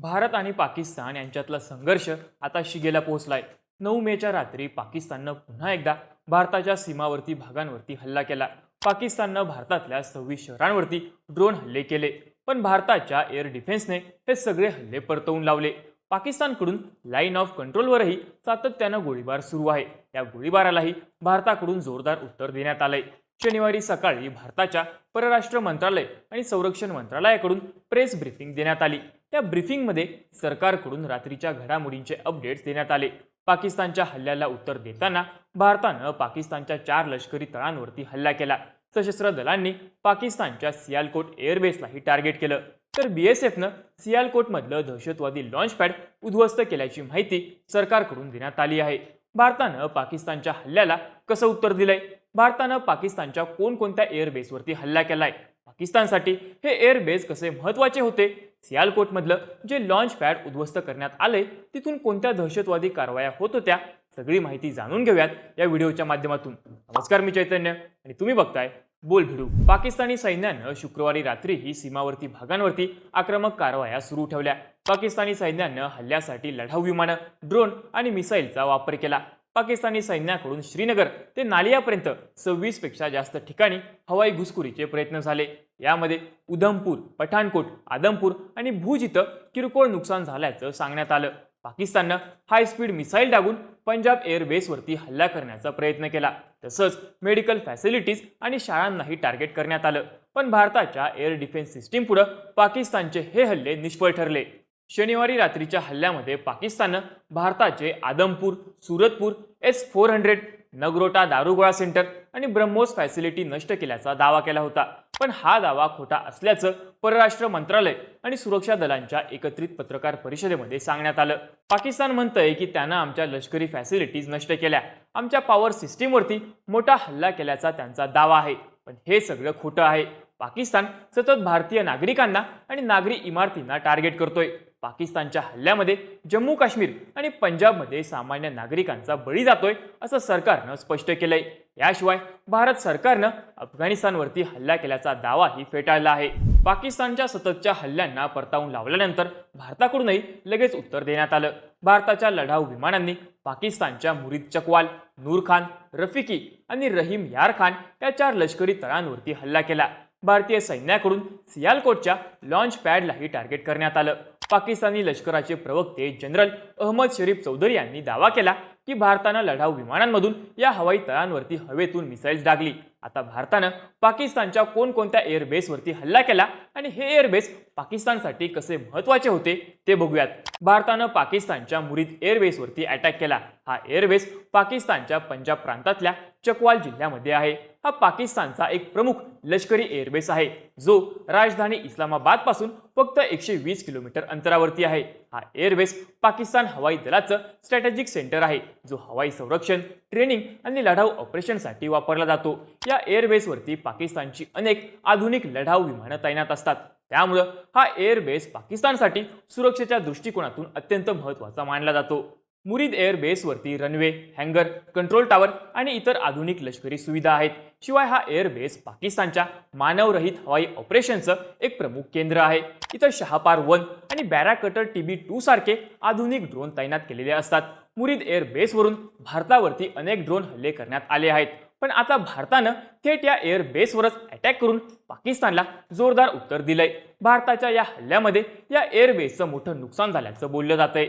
भारत आणि पाकिस्तान यांच्यातला संघर्ष आता शिगेला पोहोचलाय. नऊ मेच्या रात्री पाकिस्ताननं पुन्हा एकदा भारताच्या सीमावर्ती भागांवरती हल्ला केला. पाकिस्ताननं भारतातल्या सव्वीस शहरांवरती ड्रोन हल्ले केले पण भारताच्या एअर डिफेन्सने हे सगळे हल्ले परतवून लावले. पाकिस्तानकडून लाईन ऑफ कंट्रोलवरही सातत्यानं गोळीबार सुरू आहे. या गोळीबारालाही भारताकडून जोरदार उत्तर देण्यात आलंय. शनिवारी सकाळी भारताच्या परराष्ट्र मंत्रालय आणि संरक्षण मंत्रालयाकडून प्रेस ब्रीफिंग देण्यात आली. त्या ब्रीफिंगमध्ये सरकारकडून रात्रीच्या घडामोडींचे अपडेट्स देण्यात आले. पाकिस्तानच्या हल्ल्याला उत्तर देताना भारतानं पाकिस्तानच्या चार लष्करी तळांवरती हल्ला केला. सशस्त्र दलांनी पाकिस्तानच्या सियालकोट एअरबेसलाही टार्गेट केलं. तर बीएसएफनं सियालकोटमधलं दहशतवादी लॉन्च पॅड उद्ध्वस्त केल्याची माहिती सरकारकडून देण्यात आली आहे. भारतानं पाकिस्तानच्या हल्ल्याला कसं उत्तर दिलंय? भारतानं पाकिस्तानच्या कोणकोणत्या एअरबेसवरती हल्ला केलाय? पाकिस्तानसाठी हे एअरबेस कसे महत्त्वाचे होते? सियालकोटमधलं जे लॉन्च पॅड उद्ध्वस्त करण्यात आले तिथून कोणत्या दहशतवादी कारवाया होत होत्या सगळी माहिती जाणून घेऊयात या व्हिडिओच्या माध्यमातून. नमस्कार मी चैतन्य आणि तुम्ही बघताय बोल भिडू. पाकिस्तानी सैन्यानं शुक्रवारी रात्री ही सीमावर्ती भागांवरती आक्रमक कारवाया सुरू ठेवल्या. पाकिस्तानी सैन्यानं हल्ल्यासाठी लढाऊ विमानं ड्रोन आणि मिसाईलचा वापर केला. पाकिस्तानी सैन्याकडून श्रीनगर ते नालियापर्यंत सव्वीसपेक्षा जास्त ठिकाणी हवाई घुसखोरीचे प्रयत्न झाले. यामध्ये उधमपूर पठाणकोट आदमपूर आणि भुज इथं किरकोळ नुकसान झाल्याचं सांगण्यात आलं. पाकिस्ताननं हाय स्पीड मिसाईल डागून पंजाब एअरबेसवरती हल्ला करण्याचा प्रयत्न केला. तसंच मेडिकल फॅसिलिटीज आणि शाळांनाही टार्गेट करण्यात आलं. पण भारताच्या एअर डिफेन्स सिस्टीम पुढं पाकिस्तानचे हे हल्ले निष्फळ ठरले. शनिवारी रात्रीच्या हल्ल्यामध्ये पाकिस्ताननं भारताचे Adampur Suratpur S four hundred Nagrota दारुगोळा सेंटर आणि ब्रह्मोस फॅसिलिटी नष्ट केल्याचा दावा केला होता. पण हा दावा खोटा असल्याचं परराष्ट्र मंत्रालय आणि सुरक्षा दलांच्या एकत्रित पत्रकार परिषदेमध्ये सांगण्यात आलं. पाकिस्तान म्हणतंय की त्यानं आमच्या लष्करी फॅसिलिटीज नष्ट केल्या. आमच्या पॉवर सिस्टीमवरती मोठा हल्ला केल्याचा त्यांचा दावा आहे. पण हे सगळं खोटं आहे. पाकिस्तान सतत भारतीय नागरिकांना आणि नागरी इमारतींना टार्गेट करतोय. पाकिस्तानच्या हल्ल्यामध्ये जम्मू काश्मीर आणि पंजाबमध्ये सामान्य नागरिकांचा बळी जातोय असं सरकारनं स्पष्ट केलंय. याशिवाय भारत सरकारनं अफगाणिस्तानवरती हल्ला केल्याचा दावाही फेटाळला आहे. पाकिस्तानच्या सततच्या हल्ल्यांना परतावून लावल्यानंतर भारताकडूनही लगेच उत्तर देण्यात आलं. भारताच्या लढाऊ विमानांनी पाकिस्तानच्या मुरीद चकवाल नूर खान रफिकी आणि रहीम यार खान या चार लष्करी तळांवरती हल्ला केला. भारतीय सैन्याकडून सियालकोटच्या लॉन्च पॅडलाही टार्गेट करण्यात आलं. पाकिस्तानी लष्कराचे प्रवक्ते जनरल अहमद शरीफ चौधरी यांनी दावा केला की भारतानं लढाऊ विमानांमधून या हवाई तळांवरती हवेतून मिसाईल्स डागली. आता भारतानं पाकिस्तानच्या कोणकोणत्या एअरबेसवरती हल्ला केला आणि हे एअरबेस पाकिस्तानसाठी कसे महत्त्वाचे होते ते बघूयात. भारतानं पाकिस्तानच्या मुरीद एअरबेसवरती अटॅक केला. हा एअरबेस पाकिस्तानच्या पंजाब प्रांतातल्या चकवाल जिल्ह्यामध्ये आहे. हा पाकिस्तानचा एक प्रमुख लष्करी एअरबेस आहे. जो राजधानी इस्लामाबादपासून फक्त एकशे वीस किलोमीटर अंतरावरती आहे. हा एअरबेस पाकिस्तान हवाई दलाचं स्ट्रॅटेजिक सेंटर आहे. जो हवाई संरक्षण ट्रेनिंग आणि लढाऊ ऑपरेशनसाठी वापरला जातो. या एअरबेसवरती पाकिस्तानची अनेक आधुनिक लढाऊ विमानं तैनात असतात. त्यामुळं हा एअरबेस पाकिस्तानसाठी सुरक्षेच्या दृष्टिकोनातून अत्यंत महत्त्वाचा मानला जातो. मुरीद एअर बेसवरती रनवे हँगर कंट्रोल टॉवर आणि इतर आधुनिक लष्करी सुविधा आहेत. शिवाय हा एअरबेस पाकिस्तानच्या मानवरहित हवाई ऑपरेशनचं एक प्रमुख केंद्र आहे. इथं शहापार वन आणि बॅराकटर टीबी टू सारखे आधुनिक ड्रोन तैनात केलेले असतात. मुरीद एअर बेसवरून भारतावरती अनेक ड्रोन हल्ले करण्यात आले आहेत. पण आता भारतानं थेट या एअर बेसवरच अटॅक करून पाकिस्तानला जोरदार उत्तर दिलंय. भारताच्या या हल्ल्यामध्ये या एअर बेसचं मोठं नुकसान झाल्याचं बोललं जातंय.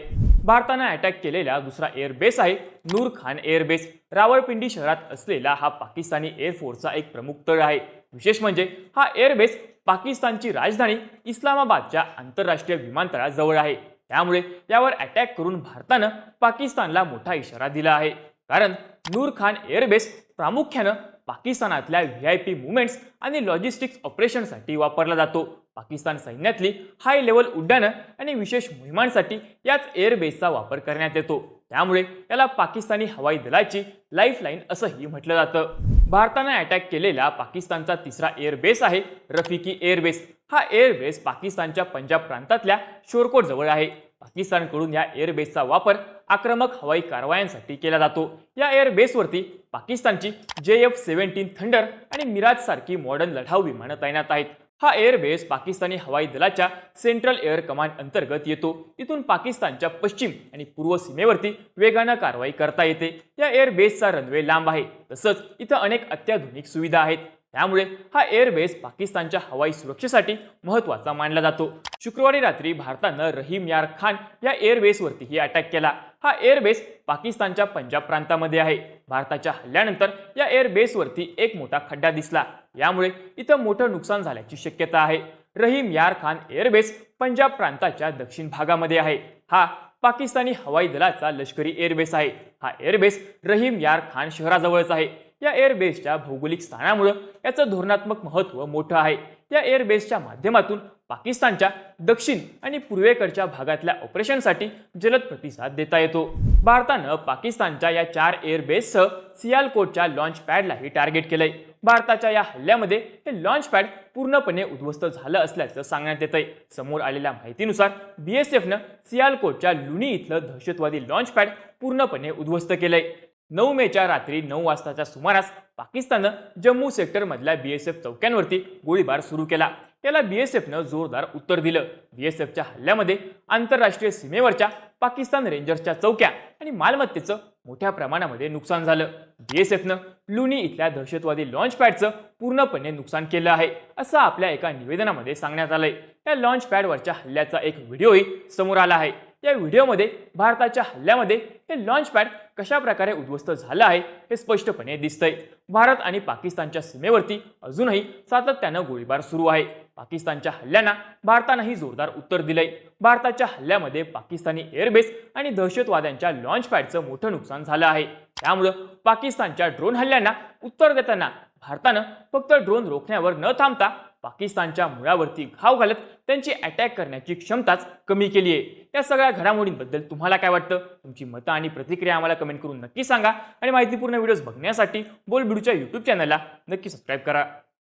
भारतानं अटॅक केलेला दुसरा एअरबेस आहे. नूर खान एअरबेस रावळपिंडी शहरात असलेला हा पाकिस्तानी एअरफोर्सचा एक प्रमुख तळ आहे. विशेष म्हणजे हा एअरबेस पाकिस्तानची राजधानी इस्लामाबादच्या आंतरराष्ट्रीय विमानतळाजवळ आहे. त्यामुळे यावर अटॅक करून भारतानं पाकिस्तानला मोठा इशारा दिला आहे. कारण नूर खान एअरबेस प्रामुख्यानं पाकिस्तानातल्या व्ही आय पी मुवमेंट्स आणि लॉजिस्टिक्स ऑपरेशनसाठी वापरला जातो. पाकिस्तान सैन्यातली हाय लेवल उड्डाणं आणि विशेष मोहिमांसाठी याच एअरबेसचा वापर करण्यात येतो. त्यामुळे याला पाकिस्तानी हवाई दलाची लाईफलाईन असंही म्हटलं जातं. भारतानं अटॅक केलेला पाकिस्तानचा तिसरा एअरबेस आहे रफिकी एअरबेस हा एअरबेस पाकिस्तानच्या पंजाब प्रांतातल्या शोरकोट जवळ आहे. पाकिस्तानकडून या एअरबेसचा वापर आक्रमक हवाई कारवायांसाठी केला जातो. या एअरबेसवरती पाकिस्तानची जे एफ सेव्हन्टीन थंडर आणि मिराज सारखी मॉडर्न लढाऊ विमानं तैनात आहेत. हा एअरबेस पाकिस्तानी हवाई दलाच्या सेंट्रल एअर कमांड अंतर्गत येतो. इथून पाकिस्तानच्या पश्चिम आणि पूर्व सीमेवरती वेगानं कारवाई करता येते. या एअरबेसचा रनवे लांब आहे. तसंच इथं अनेक अत्याधुनिक सुविधा आहेत. त्यामुळे हा एअरबेस पाकिस्तानच्या हवाई सुरक्षेसाठी महत्त्वाचा मानला जातो. शुक्रवारी रात्री भारतानं रहीम यार खान या एअरबेसवरतीही अटॅक केला. हा एअरबेस पाकिस्तानच्या पंजाब प्रांतामध्ये आहे. भारताच्या हल्ल्यानंतर या एअरबेसवरती एक मोठा खड्डा दिसला. यामुळे इथं मोठं नुकसान झाल्याची शक्यता आहे. रहीम यार खान एअरबेस पंजाब प्रांताच्या दक्षिण भागामध्ये आहे. हा पाकिस्तानी हवाई दलाचा लष्करी एअरबेस आहे. हा एअरबेस रहीम यार खान शहराजवळच आहे. या एअरबेसच्या भौगोलिक स्थानामुळं याचं धोरणात्मक महत्त्व मोठं आहे. या एअरबेसच्या माध्यमातून पाकिस्तानच्या दक्षिण आणि पूर्वेकडच्या भागातल्या ऑपरेशनसाठी जलद प्रतिसाद देता येतो. भारतानं पाकिस्तानच्या या चार एअरबेससह सियालकोटच्या लॉन्च पॅडलाही टार्गेट केलंय. भारताच्या या हल्ल्यामध्ये हे लॉन्च पॅड पूर्णपणे उद्ध्वस्त झालं असल्याचं सांगण्यात येत आहे समोर आलेल्या माहितीनुसार बीएसएफनं सियालकोटच्या लुणी इथलं दहशतवादी लॉन्च पॅड पूर्णपणे उद्ध्वस्त केलंय. नऊ मेच्या रात्री नऊ वाजताच्या सुमारास पाकिस्ताननं जम्मू सेक्टरमधल्या बीएसएफ चौक्यांवरती गोळीबार सुरू केला. याला बीएसएफनं जोरदार उत्तर दिलं. बीएसएफच्या हल्ल्यामध्ये आंतरराष्ट्रीय सीमेवरच्या पाकिस्तान रेंजर्सच्या चौक्या आणि मालमत्तेचं मोठ्या प्रमाणामध्ये नुकसान झालं. बीएसएफनं लुनी इथल्या दहशतवादी लॉन्च पॅडचं पूर्णपणे नुकसान केलं आहे असं आपल्या एका निवेदनामध्ये सांगण्यात आलंय. या लॉन्च पॅडवरच्या हल्ल्याचा एक व्हिडिओही समोर आला आहे. या व्हिडिओमध्ये भारताच्या हल्ल्यामध्ये हे लॉन्च पॅड कशा प्रकारे उद्ध्वस्त झालं आहे हे स्पष्टपणे दिसतंय. भारत आणि पाकिस्तानच्या सीमेवरती अजूनही सातत्यानं गोळीबार सुरू आहे. पाकिस्तानच्या हल्ल्यांना भारतानंही जोरदार उत्तर दिलंय. भारताच्या हल्ल्यामध्ये पाकिस्तानी एअरबेस आणि दहशतवाद्यांच्या लॉन्च पॅडचं मोठं नुकसान झालं आहे. त्यामुळं पाकिस्तानच्या ड्रोन हल्ल्यांना उत्तर देताना भारतानं फक्त ड्रोन रोखण्यावर न थांबता पाकिस्तानच्या मुळावरती घाव घालत त्यांची अटॅक करण्याची क्षमताच कमी केली आहे. त्या सगळ्या घडामोडींबद्दल तुम्हाला काय वाटतं? तुमची मतं आणि प्रतिक्रिया आम्हाला कमेंट करून नक्की सांगा. आणि माहितीपूर्ण व्हिडिओज बघण्यासाठी बोल बिडूच्या यूट्यूब चॅनलला नक्की सबस्क्राईब करा.